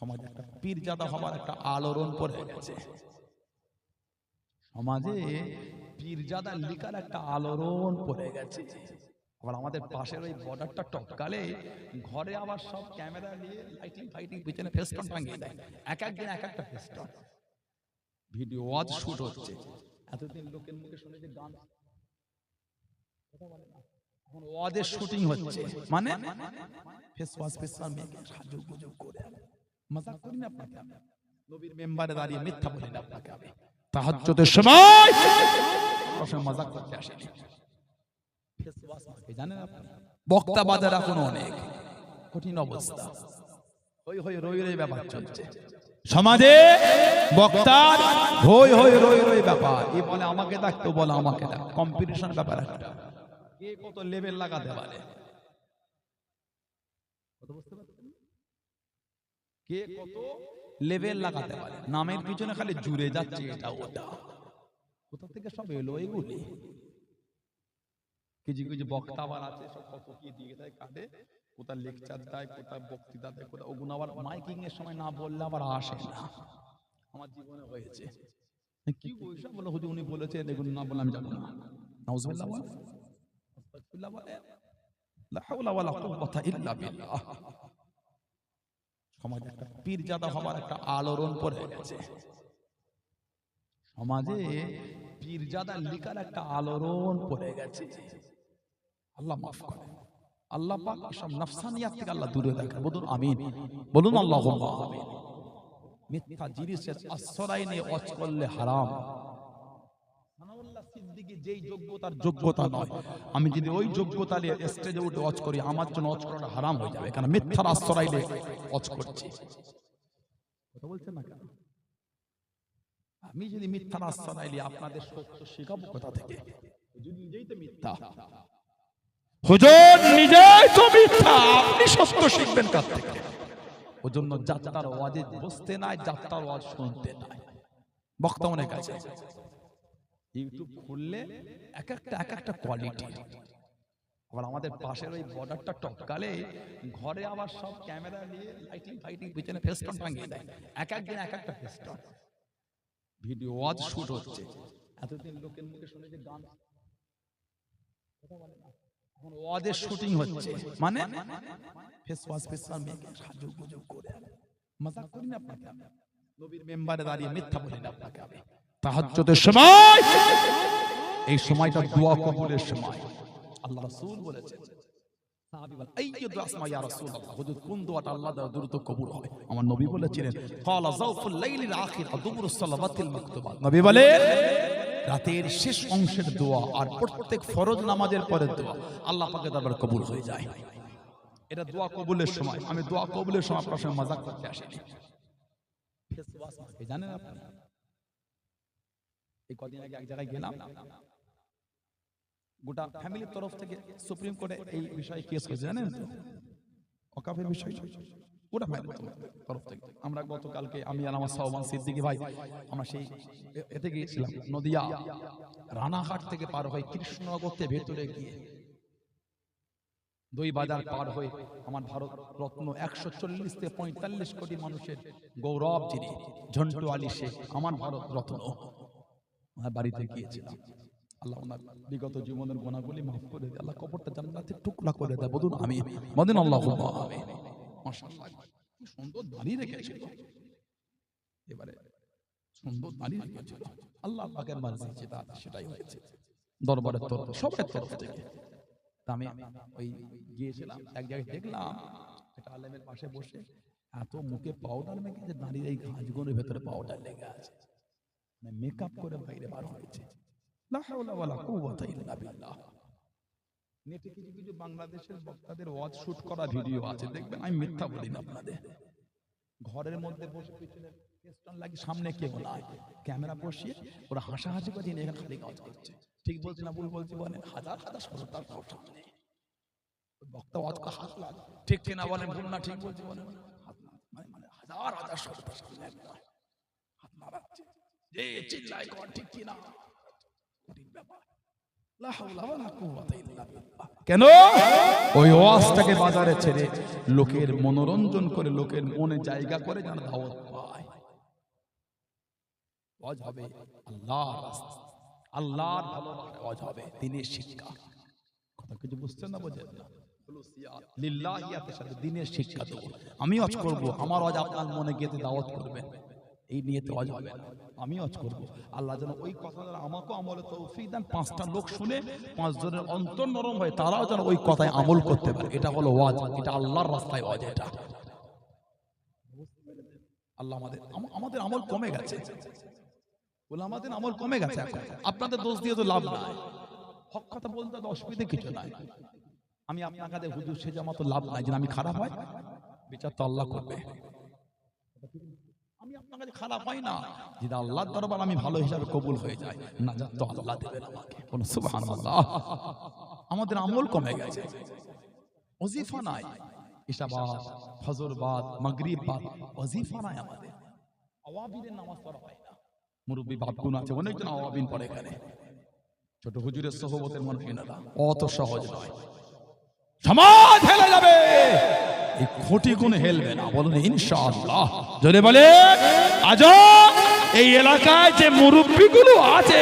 সমাজে একটা পীরজাদা হবার একটা আলোড়ন পড়ে গেছে। সমাজে পীরজাদা লিকার একটা আলোড়ন পড়ে গেছে। আবার আমাদের পাশের ওই বর্ডারটা টপকালে ঘরে আবার সব ক্যামেরা নিয়ে লাইটিং ফাইটিং পিছনে ফেস্টন টাঙিয়ে দেয়। এক একদিন এক একটা ফেস্টন। ভিডিও ওয়াজ শুট হচ্ছে। এতদিন লোকের মুখে শুনে যে গান কথা বলে না। এখন ওয়াজের শুটিং হচ্ছে। মানে ফেস ওয়াশ ফেস ওয়াশ মেয়েকে সাজু গুজু করে। মজাক করি না আপনাকে আমি। নবীর মেম্বারে দাঁড়িয়ে মিথ্যা বলি না আপনাকে আমি। তাহাজ্জুদের সময় সবসময় মজাক করতে আসেনি। জানেন আপনি? বক্তা বাজার এখন অনেক। কঠিন অবস্থা। হই হই রই রই ব্যাপার চলছে। সমাজে বক্তার হই হই রই রই ব্যাপার। এ বলে আমাকে দেখ তো বলে আমাকে দেখ কম্পিটিশন ব্যাপার একটা। কে কত লেভেল লাগাতে পারে? কথা বুঝতে পারছেন? কে কত? লেভেল লাগাতে পারে। নামের পিছনে খালি জুড়ে যাচ্ছে এটা ওটা। কোথা থেকে সব এলো এগুলি? কিছু কিছু বক্তা আবার আছে সব কত কি দিয়ে দেয় কাটে কোথা লেকচার দেয় কোথা বক্তৃতা দেয় কোথা ওগুলো আবার মাইকিং এর সময় না বললে আবার আসে না। আমার জীবনে হয়েছে। কি বলছে? বলে হুজুর উনি বলেছেন এগুলো না বলে আমি যাব না। নাউজুবিল্লাহ বলে। বলে। লা হাওলা ওয়ালা কুওয়াতা ইল্লা বিল্লাহ। সমাজে একটা পীরজাদা হবার একটা আলোড়ন পড়ে গেছে। সমাজে পীরজাদা লিকার একটা আলোড়ন পড়ে গেছে। আল্লাহ মাফ করে। আল্লাহ পাক এসব নফসানিয়াত থেকে আল্লাহ দূরে রাখেন। বলুন আমিন। বলুন আল্লাহ আমিন। মিথ্যা জিনিসের আশ্রয় নিয়ে অচ করলে হারাম। সিদ্দিকী যেই যোগ্যতার যোগ্যতা নয়। আমি যদি ওই যোগ্যতা নিয়ে স্টেজে উঠে অচ করি আমার জন্য অচ করাটা হারাম হয়ে যাবে। কারণ মিথ্যার আশ্রয় নিয়ে করছি। কথা বলছেন না কেন? আমি যদি মিথ্যার আশ্রয় নিয়ে আপনাদের সত্য শেখাবো কোথা থেকে? যদি নিজেই তো মিথ্যা। হুজুর নিজেই তো মিথ্যা। আপনি সত্য শিখবেন কার থেকে? ওর জন্য যাত্রার ওয়াজে বসতে নাই যাত্রার ওয়াজ শুনতে নাই। বক্তা অনেক আছে। ইউটিউব খুললে এক একটা এক একটা কোয়ালিটি আবার আমাদের পাশের ওই বর্ডারটা টপকালে ঘরে আবার সব ক্যামেরা নিয়ে লাইটিং ফাইটিং পিছনে ফেস্টন টাঙিয়ে দেয়। এক একদিন এক একটা ফেস্টন। ভিডিও ওয়াজ শুট হচ্ছে। এতদিন লোকের মুখে শুনে যে গান। এখন ওয়াজের শুটিং হচ্ছে। মানে ফেস ওয়াশ ফেস ওয়াশ মেয়েকে সাজু গুজু করে। মজাক করি না আপনাকে। নবীর মেম্বারে দাঁড়িয়ে মিথ্যা বলি না আপনাকে আমি। তাহাজ্জুদের সময়, এই সময়টা দোয়া কবুলের সময়। আল্লাহ রাসূল বলেছেন কোন দোয়াটা আল্লাহ দ্রুত কবুল হবে আমার নবী বলেছিলেন নবী বলে রাতের শেষ অংশের দোয়া আর প্রত্যেক ফরজ নামাজের পরের দোয়া আল্লাহ পাকের দরবারে কবুল হয়ে যায়। এটা দোয়া কবুলের সময়। আমি দোয়া কবুলের সময় আপনার সঙ্গে মজাক করতে আসিনি। জানেন আপনি এই কদিন আগে এক জায়গায় গেলাম। গোটা ফ্যামিলির তরফ থেকে সুপ্রিম কোর্টে এই বিষয়ে কেস হয়েছে, জানেন তো? অকাফের বিষয়। গোটা ফ্যামিলির তরফ থেকে। আমরা গতকালকে আমি আর আমার সহমান সিদ্দিকী ভাই, আমরা সেই এতে গিয়েছিলাম, নদিয়া থেকে পার হয়ে ভেতরে গিয়ে। দুই বাজার পার হয়ে আমার ভারত রত্ন একশো চল্লিশ থেকে পঁয়তাল্লিশ কোটি মানুষের গৌরব যিনি, ঝন্টু আলী শেখ, আমার ভারত রত্ন। আমার বাড়িতে গিয়েছিলাম। আল্লাহ ওনার বিগত জীবনের গোনাগুলি মাফ করে দেয়। আল্লাহ কবরটা জান্নাতে টুকরা করে দেয়। বলুন, আমি বলেন আল্লাহ সুন্দর দাঁড়িয়ে রেখেছিল। এবারে সুন্দর দাঁড়িয়ে রেখেছিল। আল্লাহ সেটাই হয়েছে। দরবারের তরফ সবার তরফ থেকে। আমি ওই গিয়েছিলাম, এক জায়গায় দেখলাম, একটা আলেমের পাশে বসে এত মুখে পাউডার মেখেছে দাঁড়িয়ে এই ঘাসগুলোর ভেতরে পাউডার লেগে আছে। মানে মেকআপ করে বাইরে বার হয়েছে। লা হাওলা ওয়ালা কুওয়াতা ইল্লা বিল্লাহ। নেটে কিছু কিছু বাংলাদেশের বক্তাদের ওয়াজ শুট করা ভিডিও আছে, দেখবেন? আমি মিথ্যা বলি না আপনাদের। ঘরের মধ্যে বসে পিছনে স্ট্যান্ড লাগিয়ে সামনে কেউ নাই। ক্যামেরা বসিয়ে ওরা হাসাহাসি করে এখানে খালি কাজ করছে। ঠিক বলছি না ভুল বলছি, বলেন? হাজার হাজার শ্রোতার তার সামনে। বক্তা ওয়াজ করে হাসলাম ঠিক কিনা বলেন, ভুল না, ঠিক বলছি, বলেন? হাত না- মানে মানে হাজার হাজার শ্রোতার সামনে হাত নাড়াচ্ছে। যে চিল্লায় কর ঠিক কিনা। ওই ওয়াজটাকে বাজারে ছেড়ে লোকের মনোরঞ্জন করে লোকের মনে জায়গা করে যেন দাওয়াত পায়। ওয়াজ হবে আল্লাহর রাস্তা। আল্লাহর ভালোবাসা ওয়াজ হবে দিনের শিক্ষা। কথা কিছু বুঝছেন না বোঝেন না? লিল্লাহিয়াতের সাথে দিনের শিক্ষা দেবো আমি অজ করব আমার অজ আপনার মনে গেতে দাওয়াত করবেন। এই নিয়ে তো হবে না আমি অজ করব। আল্লাহ যেন ওই কথা যেন আমাকেও আমলে তৌফিক দেন, পাঁচটা লোক শুনে পাঁচ জনের অন্তর নরম হয় তারাও যেন ওই কথায় আমল করতে পারে। এটা হলো ওয়াজ, এটা আল্লাহর রাস্তায় ওয়াজ এটা। আল্লাহ আমাদের আমাদের আমল কমে গেছে। বলে আমাদের আমল কমে গেছে এখন। আপনাদের দোষ দিয়ে তো লাভ নাই। হক কথা বলতে তো অসুবিধা কিছু নাই। আমি আপনার কাছে হুজুর সে জামা তো লাভ নাই। যে আমি খারাপ হয়, বিচার তো আল্লাহ করবে। কাছে খারাপ হয় না। যদি আল্লাহর দরবার আমি ভালো হিসাবে কবুল হয়ে যায় না তো আল্লাহ দেবেন আমাকে। কোন সুবহানাল্লাহ। আমাদের আমল কমে গেছে। ওজিফা নাই। ইশাবাদ ফজরবাদ মাগরিববাদ ওজিফা নাই আমাদের। আওয়াবিনের নামাজ পড়া হয় না। মুরব্বী বাপগুন আছে অনেকজন আওয়াবিন পড়ে এখানে। ছোট হুজুরের সহবতের মনে না অত সহজ নয়। সমাজ হেলে যাবে। এই খুঁটি কোন হেলবে না। বলুন ইনশাআল্লাহ। জোরে বলে আজ এই এলাকায় যে মুরব্বীগুলো আছে,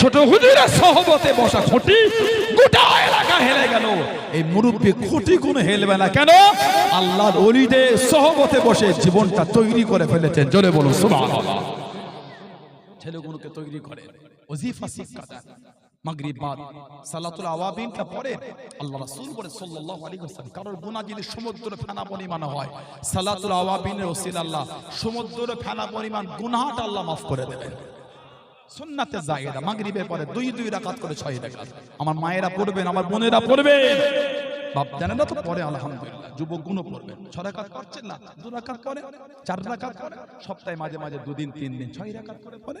ছোট হুজুরের সহবতে বসা খুঁটি, গোটা এলাকা হেলে গেল। এই মুরব্বী খুঁটি কোন হেলবে না কেন? আল্লাহর অলিদের সহবতে বসে জীবনটা তৈরি করে ফেলেছেন। জোরে বলুন, সুবহানাল্লাহ। ছেলেগুলোকে তৈরি করে। শিক্ষা পরে পরে আমার মায়েরা পড়বেন, আমার বোনেরা পড়বেন বাপ জানেন না তো পরে, আলহামদুলিল্লাহ, যুবক গুণও পড়বেন ছয় রাকাত করছেন না, দু রাকাত করে চার রাকাত করে সপ্তাহে মাঝে মাঝে দুদিন, তিন দিন, ছয় রাকাত করে পড়ে।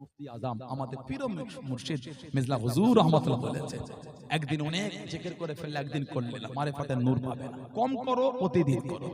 মুফতি আজম আমাদের পীর মুর্শিদ মিজলা হুজুর রহমাতুল্লাহ বলেছেন একদিন অনেক জিকির করে ফেললে একদিন করলে মারে মারে নূর পাবে কম করো প্রতিদিন করো।